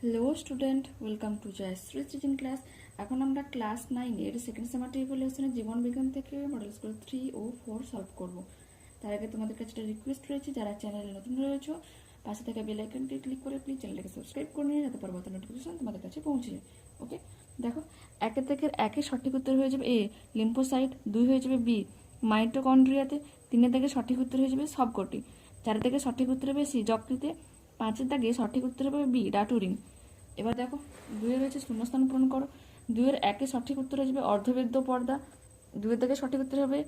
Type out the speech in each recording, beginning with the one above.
Hello student welcome to Jayashree teaching class এখন আমরা class নাইনের সেকেন্ড সেমারটি লেসনের জীবন বিজ্ঞান থেকে মডেল স্কুল থ্রি ও ফোর সলভ করব। তার আগে তোমাদের কাছে একটা রিকোয়েস্ট রয়েছে, যারা চ্যানেলে নতুন রয়েছে, পাশে থেকে বেল আইকনটি ক্লিক করে প্লিজ চ্যানেলটাকে সাবস্ক্রাইব করে নিয়ে যাতে পরবর্তী নোটিফিকেশন তোমাদের কাছে পৌঁছে যায়। ওকে দেখো একের থেকে একে সঠিক উত্তর হয়ে যাবে এ লিম্ফোসাইট দুই হয়ে যাবে বি মাইটোকন্ড্রিয়াতে তিনের থেকে সঠিক উত্তর হয়ে যাবে সবকটি চারের থেকে সঠিক উত্তর হবে সি যকৃতে পাঁচের দাগে সঠিক উত্তর হবে বি ডাটুরিং এবার দেখো, দুইয়ের রয়েছে শূন্যস্থান পূরণ করো। দুইয়ের একে সঠিক উত্তর হয়ে যাবে অর্ধবেদ্য পর্দা। দুয়ের থেকে সঠিক উত্তর হবে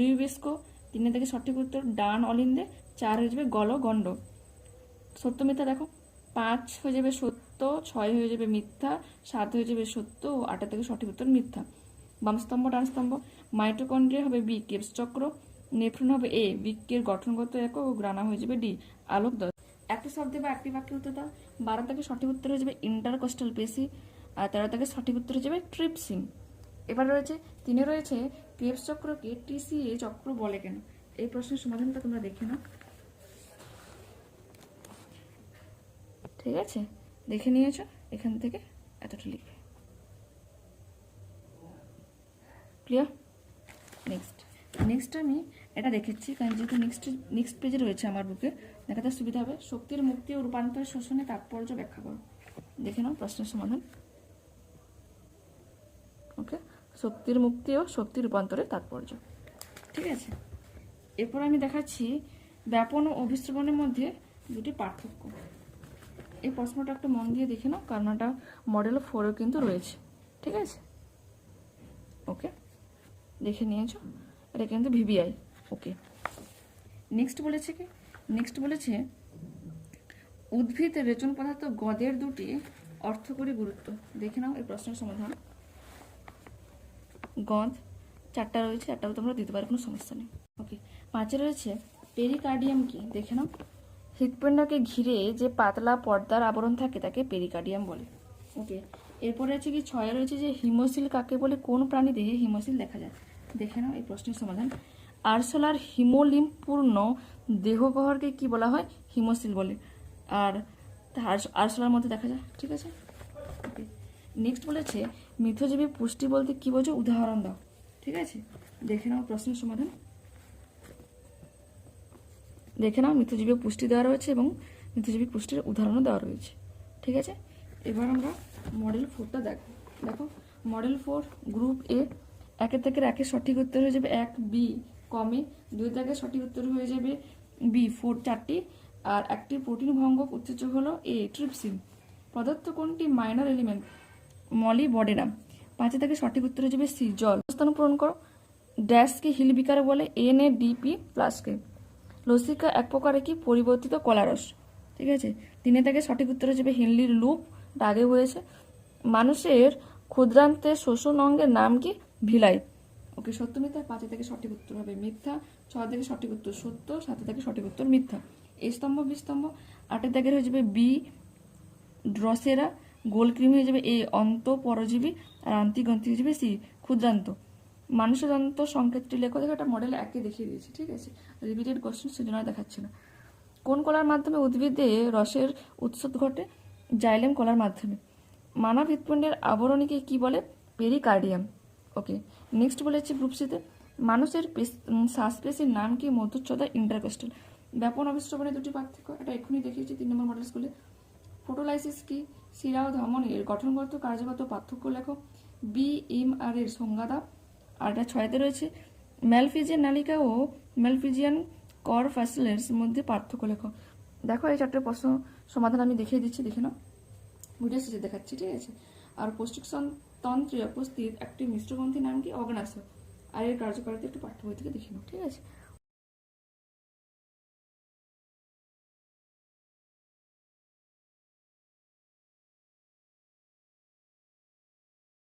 রিউবেস্কো তিনের থেকে সঠিক উত্তর ডান অলিন্দে। চার হয়ে যাবে গল গণ্ড। সত্য মিথ্যা দেখো, পাঁচ হয়ে যাবে সত্য, ছয় হয়ে যাবে মিথ্যা, সাত হয়ে যাবে সত্য ও আটের থেকে সঠিক উত্তর মিথ্যা। বাম স্তম্ভ, ডান স্তম্ভ। মাইটোকন্ড্রিয়া হবে বি, কেপস চক্র। নেফ্রন হবে এ বৃক্কের গঠনগত একক ও গ্রানা হয়ে যাবে ডি। আলোক একটি শব্দে বা একটি বাক্যে উত্তর দাও। বারো থেকে সঠিক উত্তর হয়ে যাবে ইন্টারকোস্টাল পেসি আর তেরো থেকে সঠিক উত্তর হয়ে যাবে ট্রিপসিন এবার রয়েছে, তিনে রয়েছে, কেপস চক্রকে টিসিএ চক্র বলে কেন? এই প্রশ্নের সমাধানটা তোমরা দেখে নাও। ঠিক আছে? দেখে নিয়েছো? এখান থেকে এতটা লিখবে। ক্লিয়ার নেক্সট নেক্সট আমি এটা দেখেছি, কারণ যেহেতু নেক্সট নেক্সট পেজে রয়েছে আমার বুকে দেখাতে সুবিধা হবে। শক্তির মুক্তি ও রূপান্তরের শোষণে তাৎপর্য ব্যাখ্যা করো। দেখে নাও প্রশ্নের সমাধান। ওকে শক্তির মুক্তি ও শক্তি রূপান্তরের তাৎপর্য। ঠিক আছে? এরপর আমি দেখাচ্ছি ব্যাপন ও অভিশ্রবণের মধ্যে দুটি পার্থক্য। এই প্রশ্নটা একটু মন দিয়ে দেখে নাও, কারণ এটা মডেল ফোরও কিন্তু রয়েছে। ঠিক আছে? ওকে দেখে নিয়েছো? এটা কিন্তু ভিভিআই ওকে। নেক্সট বলেছে কি? নেক্সট বলেছে, উদ্ভিদ রেচন পদার্থ গদের দুটি অর্থকরী গুরুত্ব। দেখে নাও এই প্রশ্নের সমাধান। গদ, চারটা রয়েছে চারটাও তোমরা দিতে পারো, কোনো সমস্যা নেই। ওকে পাঁচে রয়েছে পেরিকার্ডিয়াম কি? দেখে নাও। হৃৎপিণ্ডকে ঘিরে যে পাতলা পর্দার আবরণ থাকে, তাকে পেরিকার্ডিয়াম বলে। ওকে এরপরে আছে কি? ছয়ে রয়েছে যে হিমোসিল কাকে বলে? কোন প্রাণী দেহে হিমোসিল দেখা যায়? দেখে নাও এই প্রশ্নের সমাধান। আরসোলার হিমোলিম্পূর্ণ দেহগহরকে কি বলা হয়? হিমোসিল বলে। আর আরসোলার মধ্যে দেখা যায়। ঠিক আছে? নেক্সট বলেছে, মিথজীবী পুষ্টি বলতে কি বোঝো? উদাহরণ দাও। ঠিক আছে? দেখে নাও প্রশ্নের সমাধান। দেখে নাও মিথজীবী পুষ্টি দেওয়া রয়েছে এবং মিথজীবী পুষ্টির উদাহরণও দেওয়া রয়েছে। ঠিক আছে? এবার আমরা মডেল ফোরটা দেখো। দেখো মডেল ফোর গ্রুপ এ একের থেকে একের সঠিক উত্তর হয়ে যাবে এক বি কমে। দুই থেকে সঠিক উত্তর হয়ে যাবে বি, ফোর চারটি। আর একটি প্রোটিন ভঙ্গক উৎসেচক হলো এ, ট্রিপসিন। পদার্থ কোনটি? Minor element. মলি বডেরাম। পাঁচে থেকে সঠিক উত্তর হয়ে যাবে সি, জল। স্থান পূরণ করো। ড্যাশকে হিল বিকার বলে এন এ ডিপি প্লাসকে লসিকা এক প্রকারে কি? পরিবর্তিত কলারস। ঠিক আছে? তিনে থেকে সঠিক উত্তর হয়ে যাবে হেনলির লুপ। আগে হয়েছে মানুষের ক্ষুদ্রান্তের শোষণ অঙ্গের নাম কি? ভিলাই। ওকে সত্য মিথ্যা, পাঁচে থেকে সঠিক উত্তর হবে মিথ্যা, ছয় থেকে সঠিক উত্তর সত্য, সাতে থেকে সঠিক উত্তর মিথ্যা। এই স্তম্ভ বিস্তম্ভ আটের দাগের হয়ে যাবে বি ড্রসেরা গোলকৃমি হয়ে যাবে এ অন্ত, পরজীবী, আর আন্তিগন্তি হয়ে যাবে সি ক্ষুদ্রান্ত। মানুষের যন্ত্র সংকেতটি লেখো, দেখো একটা মডেল একে দেখিয়ে দিয়েছি, ঠিক আছে? রিপিটেড কোশ্চেন সেজন্য দেখাচ্ছে না। কোন কলার মাধ্যমে উদ্ভিদে রসের উৎস ঘটে? জাইলেম কলার মাধ্যমে। মানব হৃৎপিণ্ডের আবরণীকে কি বলে? পেরিকার্ডিয়াম ওকে নেক্সট বলেছি গ্রুপসিতে মানুষের পেশ- উম, শ্বাসপেশির নাম কি? মধুচ্ছদা ইন্টারকোস্টাল। ব্যাপন অবিশ্রবণের দুটি পার্থক্য এটা এক্ষুনি দেখিয়েছি তিন নম্বর মডেল স্কুলে ফোটোলাইসিস কি? শিরা ও ধমনের গঠনগত কার্যগত পার্থক্য লেখো। বি এম আর এর সংজ্ঞা দাও আর এটা ছয়তে রয়েছে ম্যালফিজিয়ান নালিকা ও ম্যালফিজিয়ান কর ফ্যাসিলেন্স মধ্যে পার্থক্য লেখো। দেখো এই চারটে প্রশ্ন সমাধান আমি দেখিয়ে দিচ্ছি দেখে নাও। ভিডিও শেষে দেখাচ্ছি ঠিক আছে? আর পৌষ্টিকসন তন্ত্রে উপস্থিত একটি মিশ্রগ্রন্থির নাম কি? অগ্নাশয় আর এর কার্যকারিতা একটু পাঠ্যবই থেকে দেখে ঠিক আছে।